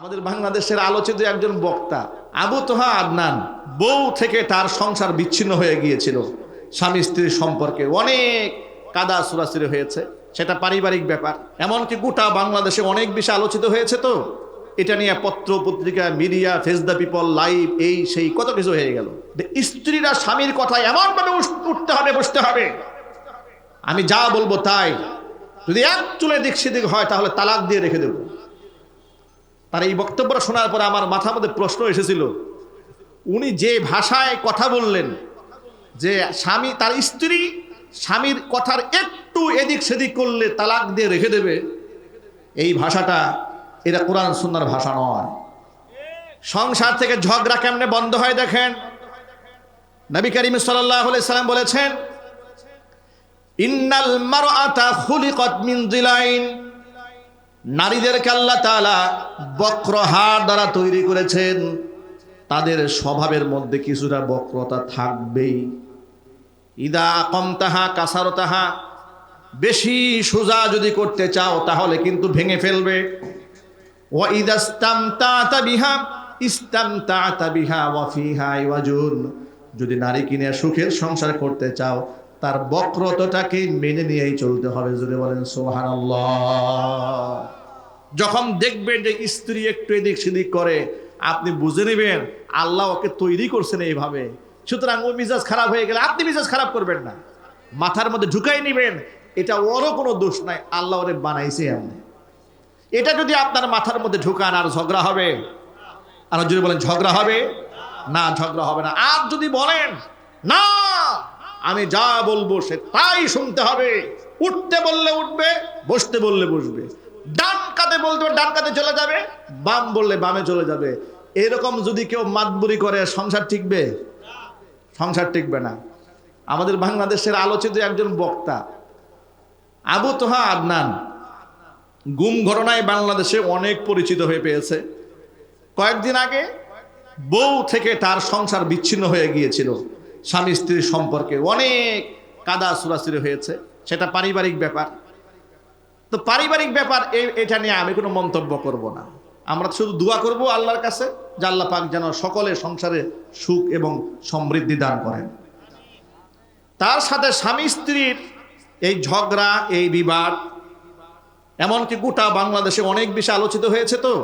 আমাদের বাংলাদেশের আলোচিত একজন বক্তা, আবু তোহা আদনান, বউ থেকে তার সংসার বিচ্ছিন্ন হয়ে গিয়েছিল। স্বামী স্ত্রীর সম্পর্কে অনেক কাদা সুরাসুরি হয়েছে। সেটা পারিবারিক ব্যাপার। এমনকি গোটা বাংলাদেশে অনেক বেশি আলোচিত হয়েছে তো। এটা নিয়ে পত্র, পত্রিকা, media, face the people, live, এই, সেই, কত কিছু হয়ে গেল। স্ত্রীরা স্বামীর কথা এমনভাবে উঠতে হবে, বসতে হবে। আমি যা বলব তাই। যদি এক চুলে দিক সেদিক হয়, তাহলে তালাক দিয়ে রেখে দেবো। তার এই বক্তব্যটা শোনার পরে আমার মাথার মধ্যে প্রশ্ন এসেছিল। উনি যে ভাষায় কথা বললেন, যে স্বামী, তার স্ত্রী স্বামীর কথার একটু এদিক সেদিক করলে তালাক দিয়ে রেখে দেবে, এই ভাষাটা এটা কোরআন সুন্দর ভাষা নয়। সংসার থেকে ঝগড়া কেমনে বন্ধ হয় দেখেন? নবী করিম সাল্লাম বলেছেন, ইন্নাল মারআতা খুলিকাত জিলাইন। নারীদেরকে আল্লাহ তালা বক্র হাড় দ্বারা তৈরি করেছেন। তাদের স্বভাবের মধ্যে কিছুটা বক্রতা থাকবেই। ইদা কম তাহা কাসার তাহা বেশি সোজা যদি করতে চাও তাহলে কিন্তু ভেঙে ফেলবে। ও ইদাস্তাম বিহা বিহা ওয়াফিহা যদি নারী কিনে সুখের সংসার করতে চাও তার বক্রতাটাকে মেনে নিয়েই চলতে হবে, যদি বলেন সোহানাল্লাহ যখন দেখবেন যে স্ত্রী একটু এদিক সেদিক করে, আপনি বুঝে নেবেন আল্লাহ ওকে তৈরি করছেন এইভাবে। সুতরাং ও মিজাজ খারাপ হয়ে গেলে আপনি মিজাজ খারাপ করবেন না। মাথার মধ্যে ঢুকাই নেবেন, এটা ওরও কোনো দোষ নাই, আল্লাহ ওরে বানাইছে এমনি। এটা যদি আপনার মাথার মধ্যে ঢুকান, আর ঝগড়া হবে? আর যদি বলেন, ঝগড়া হবে? না, ঝগড়া হবে না। আর যদি বলেন, না আমি যা বলব সে তাই শুনতে হবে। উঠতে বললে উঠবে, বসতে বললে বসবে। ডান কাতে বলতে ডান কাতে চলে যাবে, বাম বললে বামে চলে যাবে। এরকম যদি কেউ মাতবুরি করে, সংসার টিকবে? সংসার টিকবে না। আমাদের বাংলাদেশের আলোচিত একজন বক্তা, আবু তোহা আদনান, গুম ঘটনায় বাংলাদেশে অনেক পরিচিত হয়ে পেয়েছে। কয়েকদিন আগে বউ থেকে তার সংসার বিচ্ছিন্ন হয়ে গিয়েছিল। স্বামী স্ত্রীর সম্পর্কে অনেক কাদা সুরাসুরি হয়েছে, সেটা পারিবারিক ব্যাপার। তো পারিবারিক ব্যাপার এটা নিয়ে আমি কোনো মন্তব্য করব না। আমরা শুধু দোয়া করব আল্লাহর কাছে, যে আল্লাহ পাক যেন সকলে সংসারে সুখ এবং সমৃদ্ধি দান করেন। তার সাথে স্বামী স্ত্রীর এই ঝগড়া, এই বিবাদ, এমনকি গোটা বাংলাদেশে অনেক বেশি আলোচিত হয়েছে তো।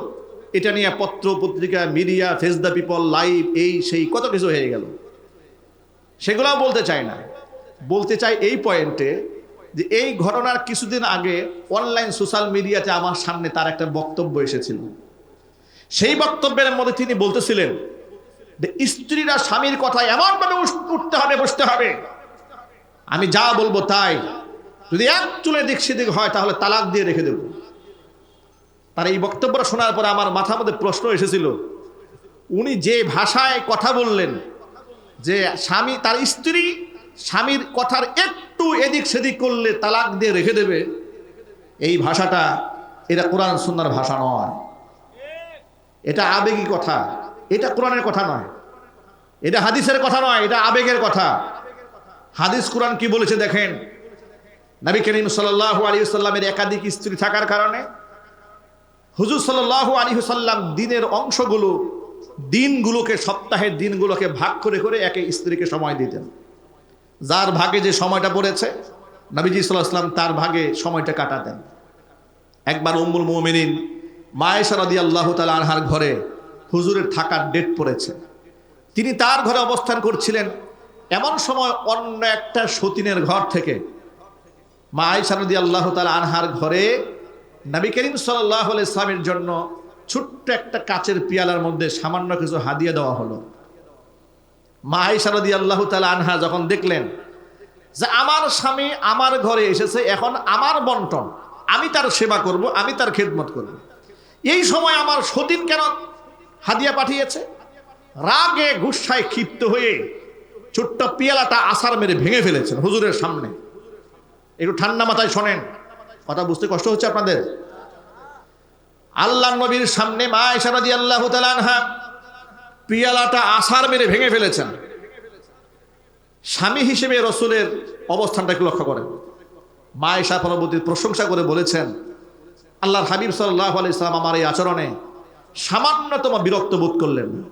এটা নিয়ে পত্র, পত্রিকা, media face the people, live, এই, সেই, কত কিছু হয়ে গেল। সেগুলোও বলতে চাই না। বলতে চাই এই পয়েন্টে যে এই ঘটনার কিছুদিন আগে অনলাইন সোশ্যাল মিডিয়াতে আমার সামনে তার একটা বক্তব্য এসেছিল। সেই বক্তব্যের মধ্যে তিনি বলতেছিলেন যে, স্ত্রীরা স্বামীর কথা এমনভাবে উঠতে হবে, বসতে হবে। আমি যা বলব তাই। যদি এক চুলে দিক সেদিক হয় তাহলে তালাক দিয়ে রেখে দেব। তার এই বক্তব্যটা শোনার পরে আমার মাথার মধ্যে প্রশ্ন এসেছিল, উনি যে ভাষায় কথা বললেন যে স্বামী, তার স্ত্রী স্বামীর কথার একটু এদিক সেদিক করলে তালাক দিয়ে রেখে দেবে। এই ভাষাটা, এটা কোরআন সুন্দর ভাষা নয়। এটা আবেগী কথা। এটা কোরআনের কথা নয়। এটা হাদিসের কথা নয়, এটা আবেগের কথা। হাদিস কোরআন কি বলেছে দেখেন? নবী করিম সাল্লাহ আলী সাল্লামের একাধিক স্ত্রী থাকার কারণে হুজুর সাল্লাহ আলী সাল্লাম দিনের অংশগুলো দিনগুলোকে, সপ্তাহের দিনগুলোকে ভাগ করে করে একে স্ত্রীকে সময় দিতেন। যার ভাগে যে সময়টা পড়েছে, নবীজি সাল্লাম তার ভাগে সময়টা কাটাতেন। একবার উম্মুল মোমিনিন মায়েশা রদি আল্লাহ তালা আনহার ঘরে হুজুরের থাকার ডেট পড়েছে। তিনি তার ঘরে অবস্থান করছিলেন এমন সময় অন্য একটা সতীনের ঘর থেকে। মা আয়সারদি আল্লাহ তালা আনহার ঘরে নবী করিম সাল্লাহ ইসলামের জন্য ছোট্ট একটা কাচের পিয়ালার মধ্যে সামান্য কিছু হাদিয়া দেওয়া হলো। মা আয়সারদি আল্লাহ তালা আনহা যখন দেখলেন যে আমার স্বামী আমার ঘরে এসেছে, এখন আমার বন্টন, আমি তার সেবা করব, আমি তার খেদমত করব। এই সময় আমার সতীন কেন হাদিয়া পাঠিয়েছে? রাগে গুসায় ক্ষিপ্ত হয়ে ছোট্ট পিয়ালাটা আসার মেরে ভেঙে ফেলেছেন হুজুরের সামনে। একটু ঠান্ডা মাথায় শোনেন। কথা বুঝতে কষ্ট হচ্ছে আপনাদের? আল্লাহ নবীর সামনে মা ইশারাদি আল্লাহ তালানহা পিয়ালাটা আসার মেরে ভেঙে ফেলেছেন। স্বামী হিসেবে রসুলের অবস্থানটাকে লক্ষ্য করেন। মা ইশা পরবর্তী প্রশংসা করে বলেছেন, আল্লাহর হাবিব সাল্লাহ আলি ইসলাম আমার এই আচরণে সামান্যতম বিরক্ত বোধ করলেন না।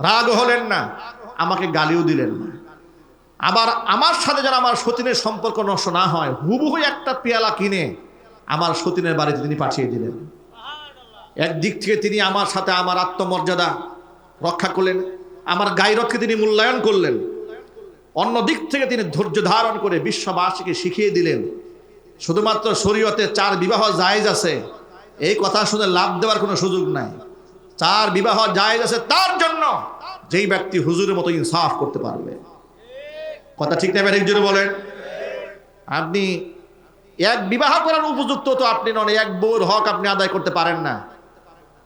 রাগ হলেন না, আমাকে গালিও দিলেন না। আবার আমার সাথে যেন আমার সতীনের সম্পর্ক নষ্ট না হয়, হুবহু একটা পেয়ালা কিনে আমার সতীনের বাড়িতে তিনি পাঠিয়ে দিলেন। একদিক থেকে তিনি আমার সাথে আমার আত্মমর্যাদা রক্ষা করলেন, আমার গাইরতকে তিনি মূল্যায়ন করলেন। অন্য দিক থেকে তিনি ধৈর্য ধারণ করে বিশ্ববাসীকে শিখিয়ে দিলেন, শুধুমাত্র শরীয়তে চার বিবাহ জায়েজ আছে, এই কথা শুনে লাভ দেওয়ার কোনো সুযোগ নাই। চার বিবাহ জায়েজ আছে তার জন্য যেই ব্যক্তি হুজুরের মতো ইনসাফ করতে পারবে। কথা ঠিক নেবেন একজনে বলেন, আপনি এক বিবাহ করার উপযুক্ত তো আপনি নন, এক বউর হক আপনি আদায় করতে পারেন না।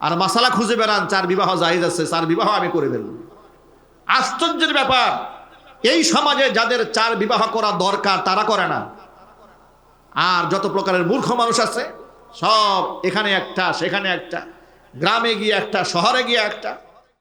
আর মাসালা খুঁজে বেড়ান, চার বিবাহ জায়েজ আছে, চার বিবাহ আমি করে ফেলব। আশ্চর্যের ব্যাপার, এই সমাজে যাদের চার বিবাহ করা দরকার, তারা করে না। আর যত প্রকারের মূর্খ মানুষ আছে, সব এখানে একটা, সেখানে একটা, গ্রামে গিয়ে একটা, শহরে গিয়ে একটা।